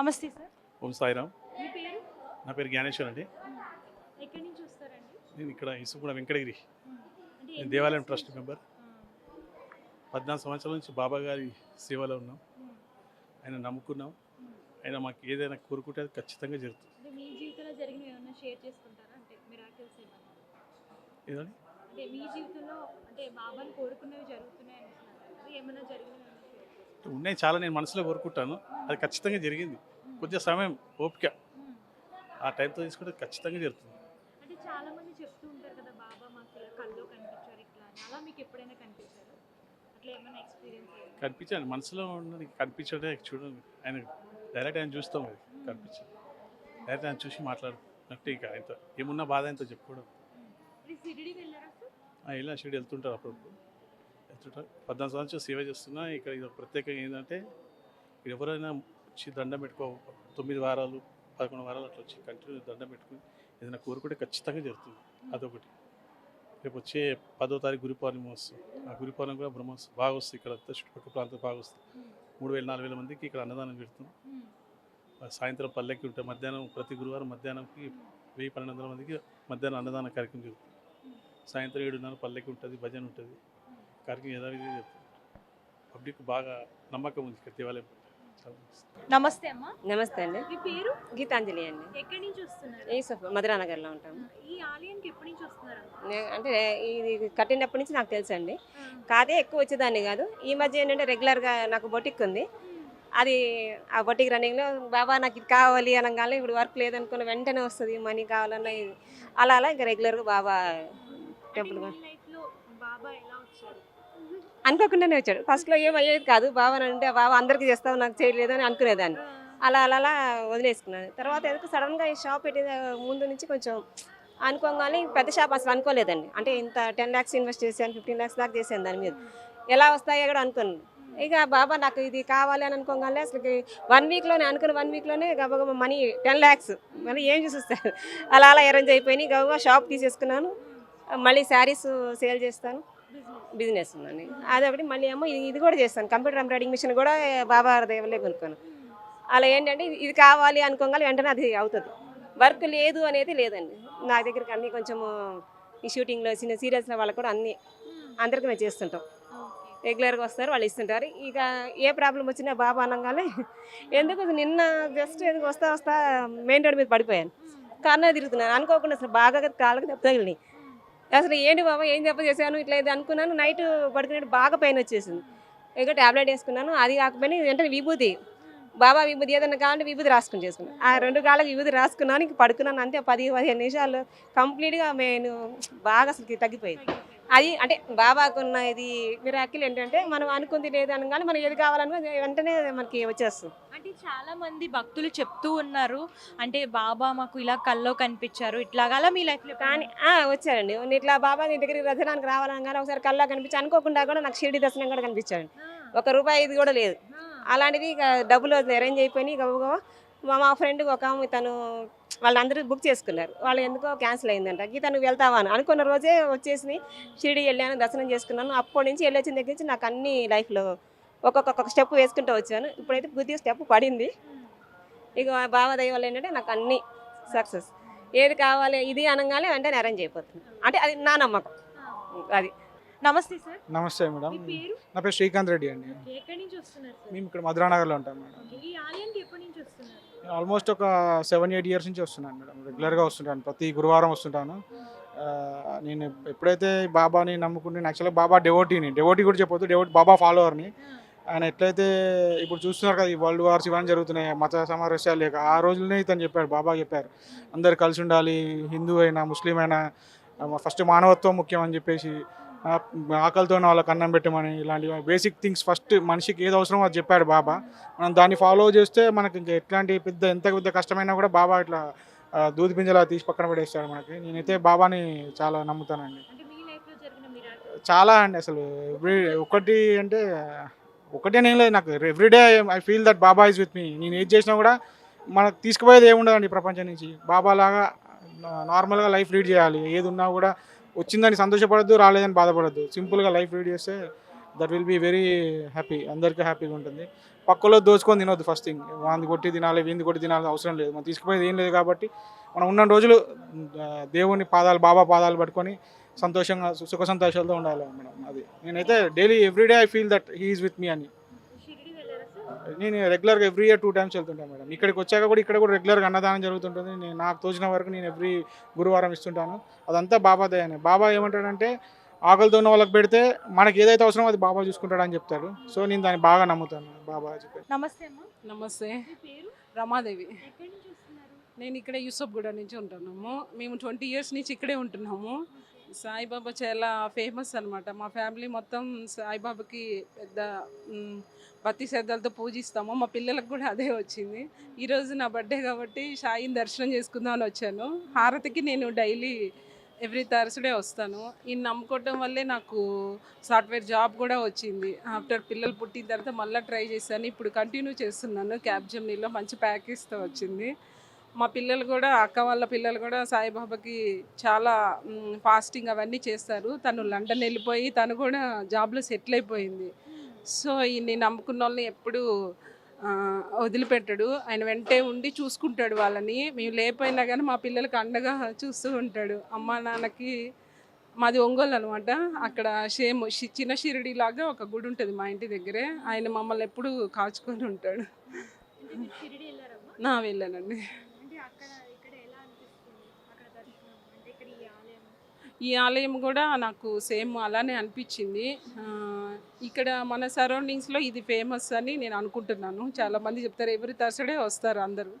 నమస్తే సార్. ఓం సాయిరామ్. మీ పేరు? నా పేరు జ్ఞానేశ్వర్ అండి. ఎక్కడి నుంచి వస్తారండి? నేను ఇక్కడ ఇసుగూడ వెంకటగిరి. నేను దేవాలయం ట్రస్ట్ మెంబర్. పద్నాలుగు సంవత్సరాల నుంచి బాబా గారి సేవలో ఉన్నాం. ఆయన నమ్ముకున్నాం. ఆయన మాకు ఏదైనా కోరుకుంటే అది ఖచ్చితంగా జరుగుతుంది. అంటే మీ జీవితంలో జరిగిన ఏమైనా షేర్ చేసుకుంటారా? అంటే మిరాకిల్స్ ఏమైనా ఏదండి? అంటే మీ జీవితంలో అంటే బాబాని కోరుకున్నవి జరుగుతున్నాయి అంటున్నారు కదా ఏమైనా జరిగినవి ఏమైనా share చేసుకుంటారా? ఉన్నాయి చాలా నేను మనసులో కోరుకుంటాను. అది ఖచ్చితంగా జరిగింది. కొద్దిగా సమయం ఓపిక. ఆ టైంతో తీసుకుంటే ఖచ్చితంగా జరుగుతుంది. కనిపించండి మనసులో ఉన్నది కనిపించడే చూడండి. ఆయన డైరెక్ట్ ఆయన చూస్తాం అది కనిపించదు డైరెక్ట్ ఆయన చూసి మాట్లాడుతున్నట్టు ఇక ఆయనతో. ఏమున్నా బాధ ఆయనతో చెప్పుకోవడం. ఇలా షిరిడి వెళ్తుంటారు అప్పుడప్పుడు. వెళ్తుంటారు. పద్నాలుగు సంవత్సరాలు సేవ చేస్తున్నా. ఇక్కడ ఇది ఒక ప్రత్యేకంగా ఏంటంటే ఎవరైనా వచ్చి దండం పెట్టుకో తొమ్మిది వారాలు పదకొండు వారాలు అట్లా వచ్చి కంటిన్యూ దండం పెట్టుకుని ఏదైనా కోరుకుంటే ఖచ్చితంగా జరుగుతుంది. అదొకటి. రేపు వచ్చే పదో తారీఖు గురి పౌర్ణమి వస్తుంది. ఆ గురి పౌర్ణమి కూడా బ్రహ్మోత్సవం బాగా వస్తుంది ఇక్కడ. చుట్టుపక్కల ప్రాంతం బాగా వస్తుంది. మూడు వేల నాలుగు వేల మందికి ఇక్కడ అన్నదానం పెడుతున్నాం సాయంత్రం పల్లెకి ఉంటాయి మధ్యాహ్నం ప్రతి గురువారం మధ్యాహ్నంకి వెయ్యి పన్నెండు వందల మందికి మధ్యాహ్నం అన్నదాన కార్యక్రమం జరుగుతుంది. సాయంత్రం ఏడున్నర పల్లెకి ఉంటుంది భజన ఉంటుంది. కార్యక్రమం యథావిధిగా జరుగుతుంది. పబ్లిక్ బాగా నమ్మకం ఉంది ఇక్కడ దేవాలయం నమస్తే అమ్మా. నమస్తే అండి. మీ పేరు? గీతాంజలి అండి. ఎక్కడి నుంచి వస్తున్నారు? ఈ సఫ్ మధురానగర్లో ఉంటాము ఈ ఆలయానికి ఎప్పటి నుంచి వస్తున్నారమ్మా? నే- అంటే ఇది కట్టినప్పటి నుంచి నాకు తెలుసు అండి. కాదే ఎక్కువ వచ్చేదాన్ని కాదు. ఈ మధ్య ఏంటంటే రెగ్యులర్గా నాకు బొటిక్ ఉంది. అది ఆ బొటిక్ రన్నింగ్లో బాబా నాకు ఇది కావాలి అనగానే ఇప్పుడు వర్క్ లేదనుకున్న వెంటనే వస్తుంది మనీ కావాలన్నా అలా అలా ఇంకా రెగ్యులర్గా బాబా టెంపుల్ అనుకోకుండానే వచ్చాడు. ఫస్ట్లో ఏం అయ్యేది కాదు. బాబా అంటే బాబా అందరికీ చేస్తావు నాకు చేయలేదు అని అనుకునేదాన్ని. అలా అలా అలా వదిలేసుకున్నాను. తర్వాత ఎందుకు సడన్గా ఈ షాప్ పెట్టిన ముందు నుంచి కొంచెం అనుకోగానే పెద్ద షాప్ అసలు అనుకోలేదండి. అంటే ఇంత టెన్ ల్యాక్స్ ఇన్వెస్ట్ చేశాను ఫిఫ్టీన్ ల్యాక్స్ దాకా చేశాను దాని మీద. ఎలా వస్తాయో కూడా అనుకున్నాను ఇక బాబా నాకు ఇది కావాలి అని అనుకోగానే అసలు వన్ వీక్లోనే అనుకున్న వన్ వీక్లోనే గబగబ మనీ టెన్ ల్యాక్స్ మళ్ళీ ఏం చూసిస్తారు. అలా అలా అరేంజ్ అయిపోయినాయి. గబగబా షాప్ తీసేసుకున్నాను. మళ్ళీ శారీస్ సేల్ చేస్తాను. బిజినెస్ ఉందండి అదొకటి. మళ్ళీ ఏమో ఇది కూడా చేస్తాను. కంప్యూటర్ ఎంబ్రాయిడింగ్ మిషన్ కూడా బాబా దేవులే కొనుక్కోను. అలా ఏంటంటే ఇది- కావాలి అనుకోగానే వెంటనే అది అవుతుంది. వర్క్ లేదు అనేది లేదండి. నా దగ్గరికి అన్ని కొంచెము ఈ షూటింగ్లో చిన్న సీరియల్స్లో వాళ్ళకి కూడా అన్నీ అందరికీ మేము చేస్తుంటాం. రెగ్యులర్గా వస్తారు వాళ్ళు ఇస్తుంటారు. ఇక ఏ ప్రాబ్లం వచ్చినా బాబా అనగానే ఎందుకు నిన్న జస్ట్ ఎందుకు వస్తా వస్తా మెయిన్ రోడ్ మీద పడిపోయాను. కార్నర్ తిరుగుతున్నాను. అనుకోకుండా అసలు బాగా కాళ్ళకి దెబ్బ తగిలినాయి. అసలు ఏంటి బాబా ఏం దెబ్బ చేశాను ఇట్లా ఇది అనుకున్నాను. నైట్ పడుకునేట్టు బాగా పెయిన్ వచ్చేసింది. ఇక ట్యాబ్లెట్ వేసుకున్నాను. అది కాకపోయినా వెంటనే విభూతి. బాబా విభూతి ఏదైనా కావాలంటే విభూతి రాసుకుని చేసుకున్నాను. ఆ రెండు కాళ్ళకి విభూతి రాసుకున్నాను. ఇంక పడుకున్నాను అంతే. పది పదిహేను నిమిషాలు కంప్లీట్గా నేను బాగా అసలు తగ్గిపోయింది. అది అంటే బాబాకున్న ఇది మిరాకిల్ ఏంటంటే మనం అనుకుంది లేదు అనగానే మనం ఏది కావాలన్నా వెంటనే మనకి వచ్చేస్తుంది. అంటే చాలా మంది భక్తులు చెప్తూ ఉన్నారు అంటే బాబా మాకు ఇలా కల్లో కనిపించారు ఇట్లాగా మీ లైఫ్లో కానీ ఆ, వచ్చారండి. ఇట్లా బాబా నీ దగ్గరికి దర్శనానికి రావాలనగానే ఒకసారి కల్లా కనిపించి అనుకోకుండా కూడా నాకు షిరిడి దర్శనం కూడా కనిపించాడు ఒక రూపాయి ఇది కూడా లేదు. అలాంటిది ఇక డబ్బులు అరేంజ్ అయిపోయినాయి గబగబా మా మా ఫ్రెండ్ ఒక ఆమె తను వాళ్ళందరూ బుక్ చేసుకున్నారు. వాళ్ళు ఎందుకో క్యాన్సిల్ అయిందంట. గీత నువ్వు వెళ్తావా అని. అనుకున్న రోజే వచ్చేసి షిరిడి వెళ్ళాను దర్శనం చేసుకున్నాను. అప్పటి నుంచి వెళ్ళొచ్చిన దగ్గర నుంచి నాకు అన్ని లైఫ్లో ఒక్కొక్క ఒక్కొక్క స్టెప్ వేసుకుంటూ వచ్చాను. ఇప్పుడైతే కొద్దిగా స్టెప్ పడింది. ఇక బావ దయ వల్ల ఏంటంటే నాకు అన్ని సక్సెస్ ఏది కావాలి ఇది అనగానే వెంటనే అరేంజ్ అయిపోతుంది. అంటే అది నా నమ్మకం. అది. నమస్తే సార్. నమస్తే మేడం. మీ పేరు? నా పేరు శ్రీకాంత్ రెడ్డి అండి. ఎక్కడి నుంచి వస్తున్నారు సార్? మేము ఇక్కడ మధురానగర్లో ఉంటాం మేడం. ఈ ఆలయానికి ఎప్పటి నుంచి వస్తున్నారు? నేను ఆల్మోస్ట్ ఒక సెవెన్ ఎయిట్ ఇయర్స్ నుంచి వస్తున్నాను మేడం. రెగ్యులర్గా వస్తుంటాను. ప్రతి గురువారం వస్తుంటాను. ఆ, నేను ఎప్పుడైతే బాబాని నమ్ముకుంటే యాక్చువల్గా బాబా డెవోటీని డెవోటీ కూడా చెప్పొద్దు డెవోటీ బాబా ఫాలోవర్ని. ఆయన ఎట్లయితే ఇప్పుడు చూస్తున్నారు కదా ఈ వరల్డ్ వార్స్ ఇవన్నీ జరుగుతున్నాయి మత సమావేశాలు లేక ఆ రోజులనే ఇతను చెప్పాడు బాబా చెప్పారు. అందరు కలిసి ఉండాలి హిందూ అయినా ముస్లిం అయినా ఫస్ట్ మానవత్వం ముఖ్యం అని చెప్పేసి ఆకలితో వాళ్ళకి అన్నం పెట్టమని ఇలాంటి బేసిక్ థింగ్స్ ఫస్ట్ మనిషికి ఏది అవసరమో అది చెప్పాడు బాబా. మనం దాన్ని ఫాలో చేస్తే మనకి ఇంకా ఎట్లాంటి పెద్ద ఎంత పెద్ద కష్టమైనా కూడా బాబా ఇట్లా దూది పింజలా తీసి పక్కన పడేస్తాడు మనకి. నేనైతే బాబాని చాలా నమ్ముతానండి. చాలా అండి అసలు. ఎవ్రీ ఒకటి అంటే ఒకటే నేను లేదు నాకు everyday I feel that Baba is with me నేను ఏది చేసినా కూడా మనకు తీసుకుపోయేది ఏముండదండి ప్రపంచం నుంచి. బాబా లాగా నార్మల్గా లైఫ్ లీడ్ చేయాలి. ఏది ఉన్నా కూడా వచ్చిందని సంతోషపడద్దు రాలేదని బాధపడద్దు. సింపుల్గా లైఫ్ లీడ్ చేస్తే that will be very happy అందరికీ హ్యాపీగా ఉంటుంది. పక్కలో దోచుకొని తినొద్దు ఫస్ట్ థింగ్ వాంది కొట్టి తినాలి వీంది కొట్టి తినాలి అవసరం లేదు. మనం తీసుకుపోయేది ఏం లేదు కాబట్టి మనం ఉన్న రోజులు దేవుని పాదాలు బాబా పాదాలు పట్టుకొని సంతోషంగా సు- సుఖ సంతోషాలతో ఉండాలి మేడం అది. నేనైతే daily everyday I feel that he is with me అని. నేను రెగ్యులర్గా ఎవ్రీ ఇయర్ టూ టైమ్స్ వెళ్తుంటాను మేడం. ఇక్కడికి వచ్చాక కూడా ఇక్కడ కూడా రెగ్యులర్గా అన్నదానం జరుగుతుంటుంది. నేను నాకు తోచిన వరకు నేను ఎవ్రీ గురువారం ఇస్తుంటాను. అదంతా బాబా దయనే. బాబా ఏమంటాడంటే ఆకలితో ఉన్న వాళ్ళకి పెడితే మనకి ఏదైతే అవసరమో అది బాబా చూసుకుంటాడని చెప్తాడు. సో నేను దాన్ని బాగా నమ్ముతాను బాబా చెప్పేది నమస్తే అమ్మా. నమస్తే. రమాదేవి. నేను ఇక్కడ యూసఫ్గూడ నుంచి ఉంటున్నాము. మేము ట్వంటీ ఇయర్స్ నుంచి ఇక్కడే ఉంటున్నాము. సాయిబాబా చాలా ఫేమస్ అనమాట మా ఫ్యామిలీ మొత్తం సాయిబాబాకి పెద్ద భక్తి శ్రద్ధలతో పూజిస్తాము. మా పిల్లలకు కూడా అదే వచ్చింది. ఈరోజు నా బర్త్డే కాబట్టి సాయిని దర్శనం చేసుకుందామని వచ్చాను. హారతికి నేను డైలీ ఎవ్రీ థర్స్డే వస్తాను. ఈ నమ్ముకోవటం వల్లే నాకు సాఫ్ట్వేర్ జాబ్ కూడా వచ్చింది. ఆఫ్టర్ పిల్లలు పుట్టిన తర్వాత మళ్ళీ ట్రై చేశాను. ఇప్పుడు కంటిన్యూ చేస్తున్నాను. క్యాబ్ జర్నీలో మంచి ప్యాకేజ్తో వచ్చింది. మా పిల్లలు కూడా అక్క వాళ్ళ పిల్లలు కూడా సాయిబాబాకి చాలా ఫాస్టింగ్ అవన్నీ చేస్తారు. తను లండన్ వెళ్ళిపోయి తను కూడా జాబ్లో సెటిల్ అయిపోయింది. సో ఈయన్ని నమ్ముకున్న వాళ్ళని ఎప్పుడు వదిలిపెట్టడు. ఆయన వెంటే ఉండి చూసుకుంటాడు వాళ్ళని. మేము లేకపోయినా కానీ మా పిల్లలకి అండగా చూస్తూ ఉంటాడు. అమ్మ నాన్నకి మాది ఒంగోలు అనమాట అక్కడ సేమ్ చిన్న షిరిడి లాగా ఒక గుడి ఉంటుంది మా ఇంటి దగ్గరే. ఆయన మమ్మల్ని ఎప్పుడు కాచుకొని ఉంటాడు. నా వెళ్ళానండి అంటే అక్కడ ఇక్కడ ఎలా అనిపిస్తుంది అక్కడ దర్శనం అంటే ఇక్కడ ఈ ఆలయం ఈ ఆలయం కూడా నాకు సేమ్ అలానే అనిపించింది. ఇక్కడ మన సరౌండింగ్స్లో ఇది ఫేమస్ అని నేను అనుకుంటున్నాను. చాలామంది చెప్తారు ఎవరి థర్స్డే వస్తారు అందరూ.